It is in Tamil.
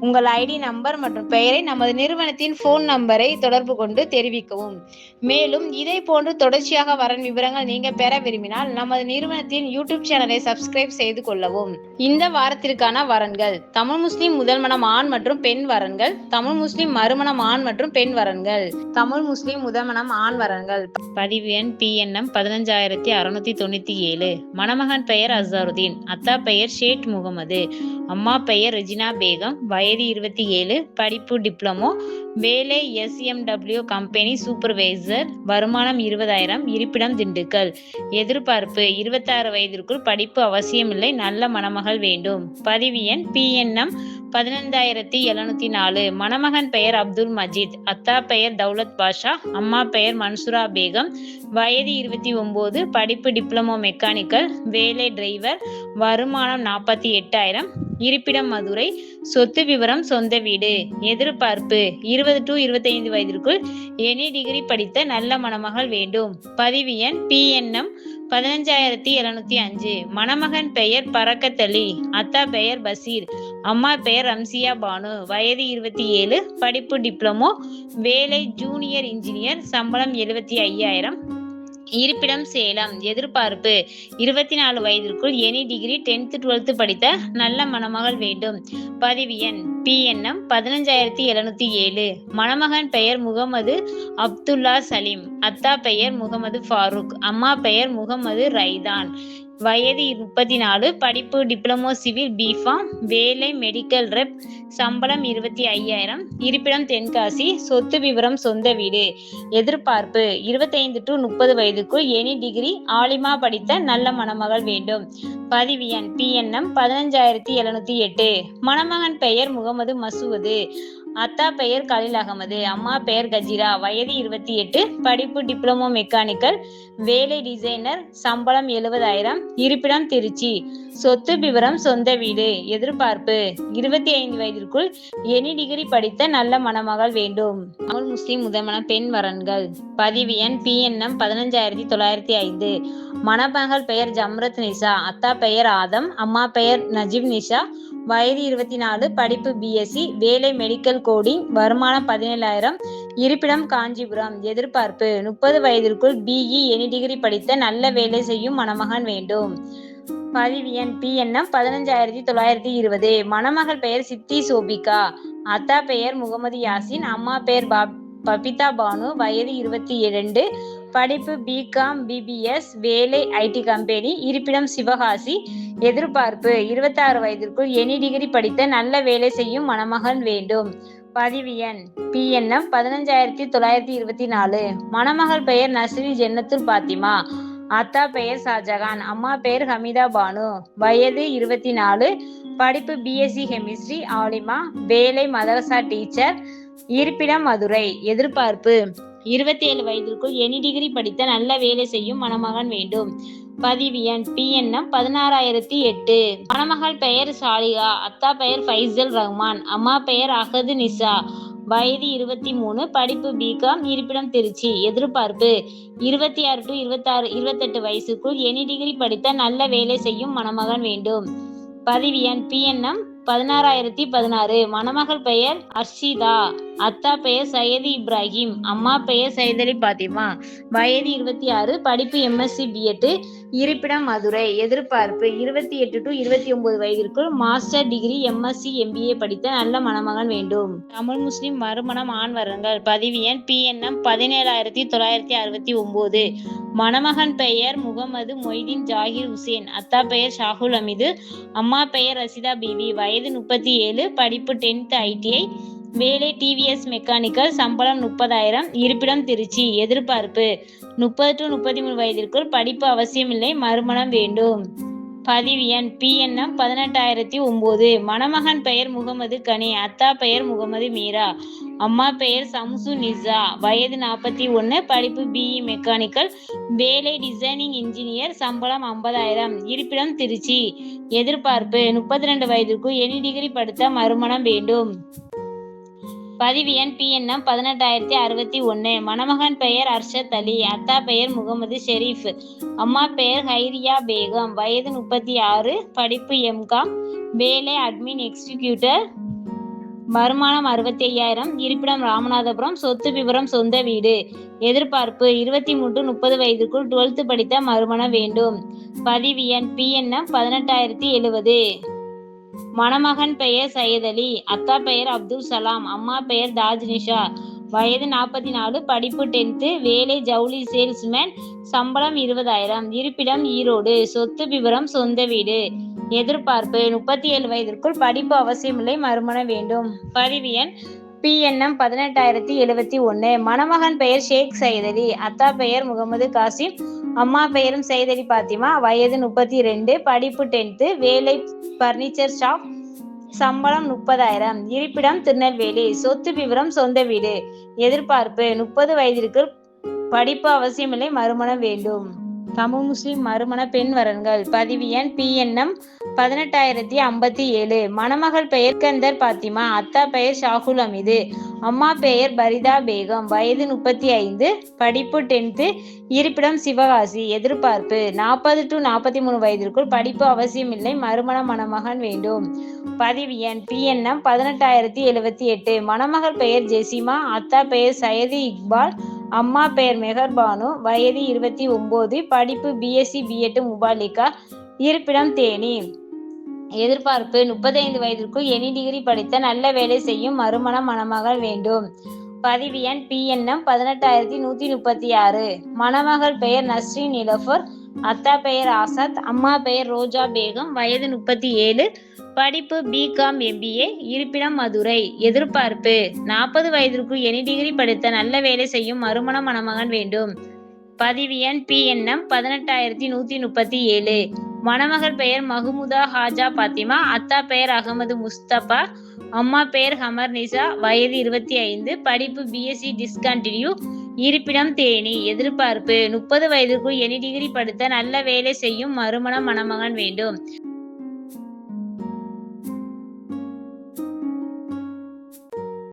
உங்கள் ஐடி நம்பர் மற்றும் பெயரை நமது நிறுவனத்தின் ஃபோன் நம்பரை தொடர்பு கொண்டு தெரிவிக்கவும். மேலும் இதே போன்று தொடர்ச்சியாக வரன் விவரங்கள் நீங்க பெற விரும்பினால் நமது நிறுவனத்தின் யூடியூப் சேனலை சப்ஸ்கிரைப் செய்து கொள்ளவும். இந்த வாரத்திற்கான வரன்கள் தமிழ் முஸ்லிம் முதல்மணம் ஆண் மற்றும் பெண் வரன்கள் தமிழ் முஸ்லிம் மறுமணம் ஆண் மற்றும் பெண் வரன்கள் தமிழ் முஸ்லிம் முதல்மணம் ஆண் வரன்கள். பதிவு எண் பிஎன்எம் பதினஞ்சாயிரத்தி அறுநூத்தி தொண்ணூத்தி ஏழு. மணமகன் பெயர் அசாருதீன் அத்தா பெயர் ஷேட் முகமது. அம்மா பெயர் ரெஜினா பேகம். வயது இருபத்தி ஏழு. படிப்பு டிப்ளமோ. வேலை எஸ்எம்டபிள்யூ கம்பெனி சூப்பர்வைசர். வருமானம் இருபதாயிரம். இருப்பிடம் திண்டுக்கல். எதிர்பார்ப்பு. இருபத்தாறு வயதிற்குள் படிப்பு அவசியமில்லை. நல்ல மணமகள் வேண்டும். பதிவு எண். பிஎன்எம் பதினைந்தாயிரத்தி எழுநூத்தி நாலு. மணமகன் பெயர் அப்துல் மஜீத். அத்தா பெயர் தௌலத் பாஷா. அம்மா பெயர் மன்சூரா பேகம். வயது இருபத்தி ஒன்பது படிப்பு டிப்ளமோ மெக்கானிக்கல். வேலை டிரைவர். வருமானம் நாற்பத்தி எட்டாயிரம். இருப்பிடம் மதுரை. சொத்து விவரம் சொந்த வீடு. எதிர்பார்ப்பு இருபது டு இருபத்தைந்து வயதிற்குள் எனி டிகிரி படித்த நல்ல மணமகள் வேண்டும். பதிவு எண் பிஎன்எம் பதினஞ்சாயிரத்தி எழுநூத்தி அஞ்சு. மணமகன் பெயர் பறக்கத்தளி அத்தா பெயர் பசீர். அம்மா பெயர் ரம்சியா பானு. வயது இருபத்தி ஏழு. படிப்பு டிப்ளமோ. வேலை ஜூனியர் இன்ஜினியர். சம்பளம் எழுபத்தி ஐயாயிரம். இருப்பிடம் சேலம். எதிர்பார்ப்பு. இருபத்தி நாலு வயதிற்குள் எனி டிகிரி டென்த் டுவெல்த் படித்த நல்ல மணமகள் வேண்டும். பதிவு எண். பிஎன்எம் பதினஞ்சாயிரத்தி எழுநூத்தி ஏழு. மணமகன் பெயர் முகமது அப்துல்லா சலீம். அத்தா பெயர் முகமது ஃபாரூக். அம்மா பெயர் முகமது ரைதான். வயது முப்பத்தி நாலு படிப்பு டிப்ளமோ சிவில் பிஃபார்ம் வேலை மெடிக்கல் ரெப் சம்பளம் இருபத்தி ஐயாயிரம் இருப்பிடம் தென்காசி சொத்து விவரம் சொந்த வீடு. எதிர்பார்ப்பு இருபத்தைந்து டு முப்பது வயதுக்குள் எனி டிகிரி ஆலிமா படித்த நல்ல மணமகள் வேண்டும். பதிவு எண் பிஎன்எம் பதினஞ்சாயிரத்தி எழுநூத்தி எட்டு. மணமகன் பெயர் முகமது மசூது. அத்தா பெயர் கலில் அகமது. அம்மா பெயர் கஜிரா. வயது இருபத்தி எட்டு. படிப்பு டிப்ளமோ மெக்கானிக்கல் வேலை டிசைனர் சம்பளம் எழுபதாயிரம். இருப்பிடம் திருச்சி. சொத்து விவரம் சொந்த வீடு. எதிர்பார்ப்பு. இருபத்தி ஐந்து வயதிற்குள் எனி டிகிரி படித்த நல்ல மணமகள் வேண்டும். தமிழ் முஸ்லிம் முதல்மண பெண் வரன்கள். பதிவு எண் பிஎன்எம் பதினஞ்சாயிரத்தி தொள்ளாயிரத்தி ஐந்து. மணமகள் பெயர் ஜம்ரத் நிஷா. அத்தா பெயர் ஆதம். அம்மா பெயர் நஜீப் நிஷா. வயது இருபத்தி நாலு படிப்பு பிஎஸ்சி வேலை மெடிக்கல் கோடிங் வருமானம் பதினேழாயிரம் இருப்பிடம் காஞ்சிபுரம் எதிர்பார்ப்பு. முப்பது வயதிற்குள் பிஇ எனி டிகிரி படித்த நல்ல வேலை செய்யும் மணமகன் வேண்டும். பதிவு எண் பிஎன்எம் பதினஞ்சாயிரத்தி தொள்ளாயிரத்தி இருபது. மணமகள் பெயர் சித்தி சோபிகா. அத்தா பெயர் முகமது யாசின். அம்மா பெயர் பபிதா பானு. வயது இருபத்தி இரண்டு படிப்பு பிகாம் பிபிஎஸ் வேலை ஐடி கம்பெனி இருப்பிடம் சிவகாசி. எதிர்பார்ப்பு. இருபத்தாறு வயதிற்குள் எனி டிகிரி படித்த நல்ல வேலை செய்யும் மணமகன் வேண்டும். பதிவு எண் பிஎன்எம். பதினஞ்சாயிரத்தி தொள்ளாயிரத்தி இருபத்தி நாலு. மணமகள் பெயர் நஸ்ரி ஜென்னத்துல் பாத்திமா. அத்தா பெயர் ஷாஜகான். அம்மா பெயர் ஹமிதா பானு. வயது இருபத்தி நாலு. படிப்பு பிஎஸ்சி கெமிஸ்ட்ரி ஆலிமா வேலை மதரசா டீச்சர் இருப்பிடம் மதுரை. எதிர்பார்ப்பு. இருபத்தி ஏழு வயதிற்குள் எனி டிகிரி படித்த நல்ல வேலை செய்யும் மணமகன் வேண்டும். பதிவு எண் பிஎன்எம் பதினாறாயிரத்தி எட்டு. மணமகள் பெயர் சாலிகா அத்தா பெயர் ஃபைசல் ரஹ்மான் அம்மா பெயர் அகது நிசா. வயது இருபத்தி மூணு படிப்பு பிகாம் இருப்பிடம் திருச்சி. எதிர்பார்ப்பு இருபத்தி ஆறு டு இருபத்தாறு இருபத்தெட்டு வயசுக்குள் எனி டிகிரி படித்த நல்ல வேலை செய்யும் மணமகன் வேண்டும். பதிவு எண் பிஎன்எம் பதினாறாயிரத்தி பதினாறு. மணமகள் பெயர் அர்ஷிதா அத்தா பெயர் சையது இப்ராஹிம் அம்மா பெயர் சைதலி பாத்திமா. வயது இருபத்தி ஆறு படிப்பு எம்எஸ்சி பிஎட்டு இருப்பிடம் மதுரை. எதிர்பார்ப்பு இருபத்தி எட்டு டு இருபத்தி ஒன்பது வயதிற்குள் மாஸ்டர் டிகிரி எம்எஸ்சி எம்பிஏ படித்த நல்ல மணமகன் வேண்டும். தமிழ் முஸ்லிம் மறுமணம் ஆண் வரங்கள் பதிவு எண் பிஎன்எம் பதினேழாயிரத்தி தொள்ளாயிரத்தி அறுபத்தி ஒன்பது. மணமகன் பெயர் முகமது மொய்தீன் ஜாகிர் ஹுசேன். அத்தா பெயர் ஷாகுல் அமிது. அம்மா பெயர் ரசிதா பிவி. வயது முப்பத்தி ஏழு. படிப்பு டென்த் ஐடிஐ வேலை டிவிஎஸ் மெக்கானிக்கல் சம்பளம் முப்பதாயிரம் இருப்பிடம் திருச்சி எதிர்பார்ப்பு. முப்பது டு முப்பத்தி மூணு வயதிற்குள் படிப்பு அவசியமில்லை மறுமணம் வேண்டும். பதிவு எண் பிஎன்எம் பதினெட்டாயிரத்தி ஒம்பது. மணமகன் பெயர் முகமது கனி அத்தா பெயர் முகமது மீரா. அம்மா பெயர் சம்சு நிசா. வயது நாற்பத்தி ஒன்று படிப்பு பிஇ மெக்கானிக்கல் வேலை டிசைனிங் இன்ஜினியர் சம்பளம் ஐம்பதாயிரம் இருப்பிடம் திருச்சி. எதிர்பார்ப்பு முப்பத்தி ரெண்டு வயதிற்குள் எனி டிகிரி படுத்த மறுமணம் வேண்டும். பதிவு எண் பிஎன்எம் பதினெட்டாயிரத்தி அறுபத்தி ஒன்று மணமகன் பெயர் அர்ஷத் அலி அத்தா பெயர் முகமது ஷெரீஃப். அம்மா பெயர் ஹைரியா பேகம். வயது முப்பத்தி ஆறு. படிப்பு எம்காம் வேலை அட்மின் எக்ஸிக்யூட்டர். வருமானம் அறுபத்தி ஐயாயிரம் இருப்பிடம் ராமநாதபுரம். சொத்து விவரம் சொந்த வீடு. எதிர்பார்ப்பு இருபத்தி மூன்று முப்பது வயதுக்குள் டுவெல்த்து படித்த மறுமணம் வேண்டும். பதிவு எண் பிஎன்எம் பதினெட்டாயிரத்தி எழுபது. மணமகன் பெயர் சையத் அலி அத்தா பெயர் அப்துல் சலாம் அம்மா பெயர் தாஜ்னிஷா வயது நாற்பத்தி நாலு படிப்பு டென்த்து வேலை ஜவுளி சேல்ஸ்மேன் சம்பளம் இருபதாயிரம் இருப்பிடம் ஈரோடு சொத்து விவரம் சொந்த வீடு. எதிர்பார்ப்பு முப்பத்தி ஏழு வயதிற்குள் படிப்பு அவசியமில்லை மறுமணம் வேண்டும். பதிவு எண் பிஎன்எம் பதினெட்டாயிரத்தி எழுபத்தி ஒன்று மணமகன் பெயர் ஷேக் சையத் அலி அத்தா பெயர் முகமது காசிம். அம்மா பெயரும் சையத் அலி பாத்திமா. வயது முப்பத்தி ரெண்டு படிப்பு டென்த்து. வேலை பர்னிச்சர் ஷாப். சம்பளம் முப்பதாயிரம். இருப்பிடம் திருநெல்வேலி. சொத்து விவரம் சொந்த வீடு. எதிர்பார்ப்பு. முப்பது வயதிற்கு படிப்பு அவசியமில்லை. மறுமணம் வேண்டும். தமிழ் முஸ்லிம் மறுமண பெண் வரன்கள். பதிவு எண் பிஎன்எம் பதினெட்டாயிரத்தி ஐம்பத்தி ஏழு. மணமகள் பெயர் கந்தர் பாத்திமா அத்தா பெயர் ஷாகுல் அமிது. அம்மா பெயர் பரிதா பேகம். வயது முப்பத்தி ஐந்து படிப்பு டென்த்து இருப்பிடம் சிவகாசி. எதிர்பார்ப்பு நாற்பது டு நாற்பத்தி மூணு வயதிற்குள் படிப்பு அவசியமில்லை மறுமண மணமகன் வேண்டும். பதிவு எண் பிஎன்எம் பதினெட்டாயிரத்தி எழுபத்தி எட்டு. மணமகள் பெயர் ஜெசிமா அத்தா பெயர் சயதி இக்பால் அம்மா பெயர் மெஹர்பானு வயது இருபத்தி ஒன்பது படிப்பு பிஎஸ்சி பிஎட் முபாலிகா இருப்பிடம் தேனி. எதிர்பார்ப்பு முப்பத்தைந்து வயதிற்குள் எனி டிகிரி படித்த நல்ல வேலை செய்யும் மறுமணம் மணமகள் வேண்டும். பதிவு எண் பிஎன்எம் பதினெட்டாயிரத்தி நூத்தி முப்பத்தி ஆறு. மணமகள் பெயர் நஸ்ரீன் நிலஃபர் அத்தா பெயர் ஆசாத் அம்மா பெயர் ரோஜா பேகம் வயது முப்பத்தி ஏழு படிப்பு பிகாம் எம்பிஏ இருப்பிடம் மதுரை. எதிர்பார்ப்பு. நாற்பது வயதிற்குள் எனி டிகிரி படித்த நல்ல வேலை செய்யும் மறுமண மணமகன் வேண்டும். பதிவு எண் பிஎன்எம் பதினெட்டாயிரத்தி நூத்தி முப்பத்தி ஏழு. மணமகள் பெயர் மஹமுதா ஹாஜா பாத்திமா அத்தா பெயர் அகமது முஸ்தபா அம்மா பெயர் ஹமர் நிசா வயது இருபத்தி ஐந்து படிப்பு பிஎஸ்சி டிஸ்கண்டினியூ இருப்பிடம் தேனி. எதிர்பார்ப்பு. முப்பது வயதுக்குள் எனி டிகிரி படித்த நல்ல வேலை செய்யும் மறுமண மணமகன் வேண்டும்.